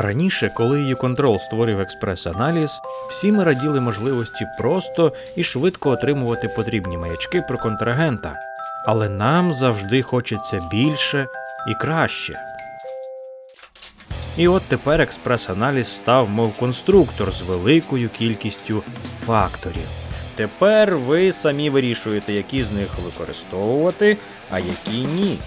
Раніше, коли YouControl створив експрес-аналіз, всі ми раділи можливості просто і швидко отримувати потрібні маячки про контрагента. Але нам завжди хочеться більше і краще. І от тепер експрес-аналіз став мов конструктор з великою кількістю факторів. Тепер ви самі вирішуєте, які з них використовувати, а які ні.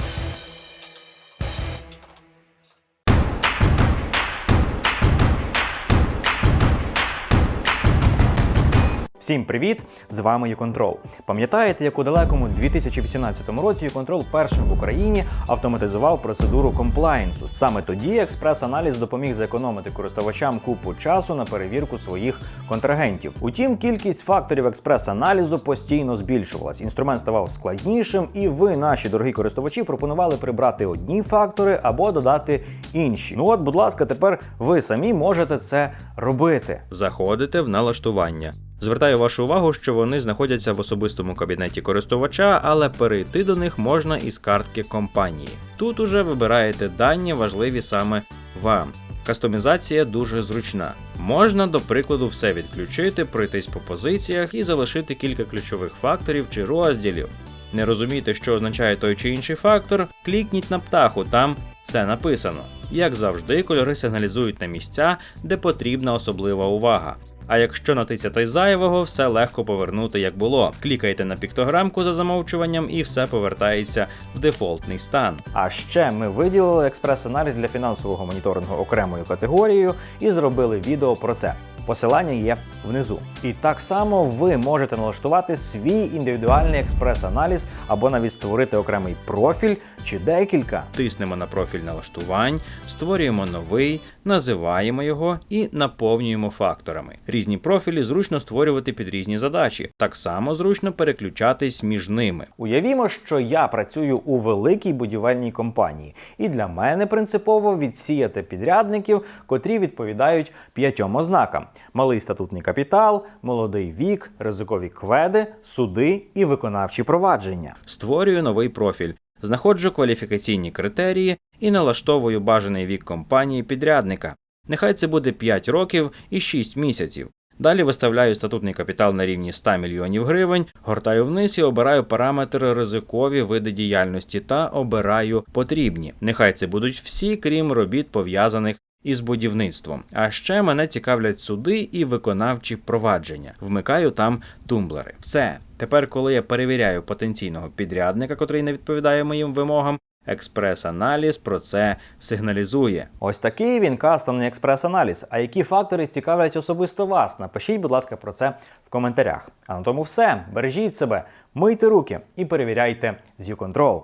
Всім привіт! З вами YouControl. Пам'ятаєте, як у далекому 2018 році YouControl першим в Україні автоматизував процедуру комплаєнсу. Саме тоді експрес-аналіз допоміг зекономити користувачам купу часу на перевірку своїх контрагентів. Утім, кількість факторів експрес-аналізу постійно збільшувалась. Інструмент ставав складнішим, і ви, наші дорогі користувачі, пропонували прибрати одні фактори або додати інші. Ну от, будь ласка, тепер ви самі можете це робити. Заходите в налаштування. Звертаю вашу увагу, що вони знаходяться в особистому кабінеті користувача, але перейти до них можна із картки компанії. Тут уже вибираєте дані, важливі саме вам. Кастомізація дуже зручна. Можна, до прикладу, все відключити, пройтись по позиціях і залишити кілька ключових факторів чи розділів. Не розумієте, що означає той чи інший фактор? Клікніть на птаху, там все написано. Як завжди, кольори сигналізують на місця, де потрібна особлива увага. А якщо натицяти зайвого, все легко повернути як було. Клікайте на піктограмку за замовчуванням і все повертається в дефолтний стан. А ще ми виділили експрес-аналіз для фінансового моніторингу окремою категорією і зробили відео про це. Посилання є внизу. І так само ви можете налаштувати свій індивідуальний експрес-аналіз або навіть створити окремий профіль чи декілька. Тиснемо на профіль налаштувань, створюємо новий, називаємо його і наповнюємо факторами. Різні профілі зручно створювати під різні задачі. Так само зручно переключатись між ними. Уявімо, що я працюю у великій будівельній компанії, і для мене принципово відсіяти підрядників, котрі відповідають п'ятьом ознакам: малий статутний капітал, молодий вік, ризикові кведи, суди і виконавчі провадження. Створюю новий профіль, знаходжу кваліфікаційні критерії і налаштовую бажаний вік компанії підрядника. Нехай це буде 5 років і 6 місяців. Далі виставляю статутний капітал на рівні 100 мільйонів гривень, гортаю вниз і обираю параметри ризикові види діяльності та обираю потрібні. Нехай це будуть всі, крім робіт пов'язаних із будівництвом. А ще мене цікавлять суди і виконавчі провадження. Вмикаю там тумблери. Все. Тепер, коли я перевіряю потенційного підрядника, котрий не відповідає моїм вимогам, експрес-аналіз про це сигналізує. Ось такий він кастомний експрес-аналіз. А які фактори цікавлять особисто вас? Напишіть, будь ласка, про це в коментарях. А на тому все. Бережіть себе, мийте руки і перевіряйте з YouControl.